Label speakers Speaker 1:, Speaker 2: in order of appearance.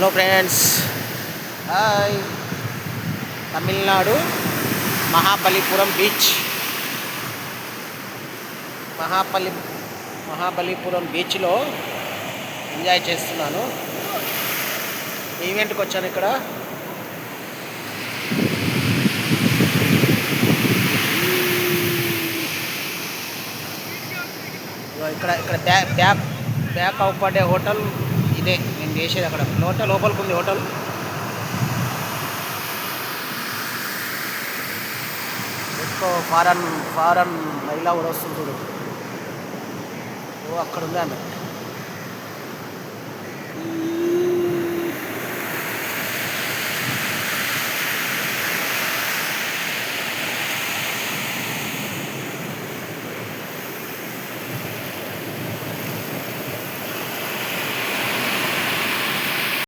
Speaker 1: Hello friends hi Tamil Nadu Mahabalipuram beach Mahabali Mahabalipuram బీచ్లో enjoy చేస్తున్నాను. ఈవెంట్కి వచ్చాను ఇక్కడ. ఇక్కడ ఇక్కడ బ్యాక్ బ్యాక్ బ్యాక్ అవుపడే హోటల్ ఇదే నేను చేసేది అక్కడ. హోటల్ లోపలికి ఉంది హోటల్. ఎక్కువ ఫారెన్ ఫారెన్ మహిళ కూడా వస్తుంది చూడు. ఓ అక్కడ ఉంది ఆమె.